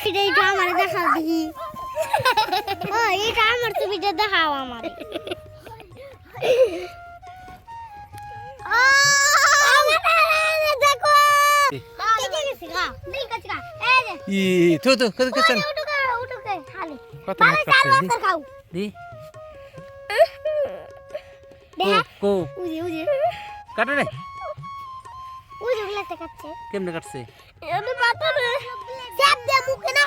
এটা এটা আমার দেখাও দেখি ও এটা আমার আমার কেটে মানে কেমনে কাটছে চাপ দে মুখে না।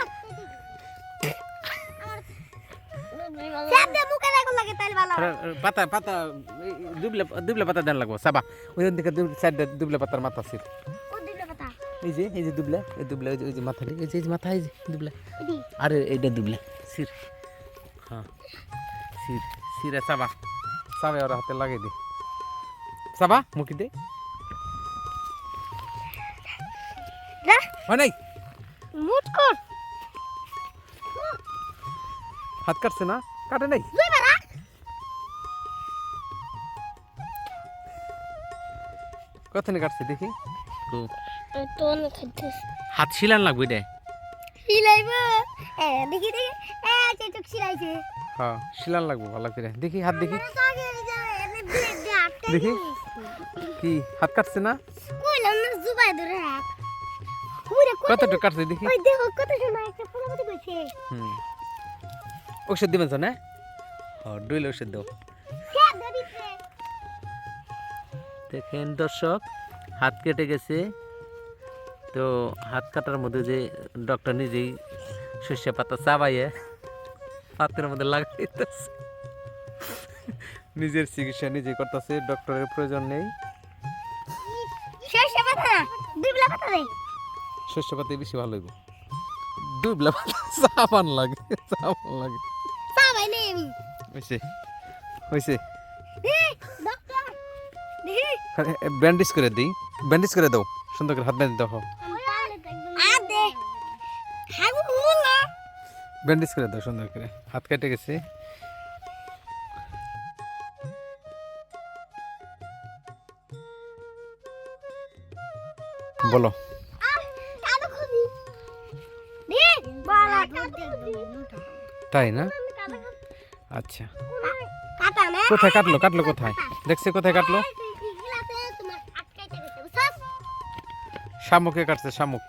চাপ দে মুখে না লাগে তাইলে ভালো পাতা পাতা দুবলে দুবলে পাতা দেন লাগবো সাবা ওই দিকে সাইড দুবলে পাতার মাথা ছিল এই যে এই যে দুবলা এই দুবলা ওই যে- মাথা এই যে মাথা এই যে দুবলা। আরে এইটা দুবলা সির। হ্যাঁ সির সিরে সাবা সাবে ওর হাতে লাগিয়ে দে। সাবা মুখি দে। না নাই মুট কর। হাত কাটছে না? কাটে নাই? কতনে কাটছে দেখি। হাত শিলান লাগবে রে। হিলাইব এ দেখি দেখি। এ চেটুক ছিলাইছে হ্যাঁ শিলান লাগবো ভালো করে দেখি হাত দেখি। দেখি। কি হাত কাটছে না? কইলাম না জুবাই ধরে রাখ। কাটছে দেখি। ওই দেখো কত সময় একটা কইছে। হুম। ওষুধ দিবেন না? হ্যাঁ ডইলে ওষুধ দাও দেখেন দর্শক হাত কেটে গেছে। তো হাত কাটার মধ্যে যে ডক্টর নিজেই শস্য পাতা চাবাইয়ে হাতের মধ্যে লাগাইতেছে। নিজের চিকিৎসা নিজে করতেছে ডক্টরের প্রয়োজন নেই। শেষ পাতা না দুবলা পাতা দে শস্য পাতি বেশি ভালো হইব। ডুবলা চাবান লাগে চাবান লাগে। হয়েছে হয়েছে ব্যান্ডেজ করে দিই ব্যান্ডেজ করে দাও। সুন্দর করে হাত বেঁধে দাও ব্যান্ডেজ করে দাও সুন্দর করে। হাত কেটে গেছে। বলো। তাই না? আচ্ছা। কোথায় কাটলো? কাটলো কোথায়? দেখছে কোথায় কাটলো? শামুক কাটছে, শামুক।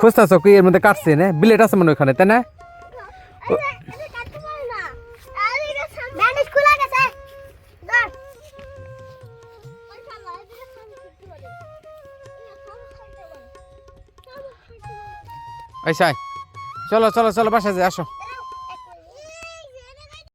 খুঁজতেছ কি? এর মধ্যে কাটছে না? বিলেট আছে মনে ওখানে, তাই না? আইসা চলো চলো চলো বাসা যায় আসো।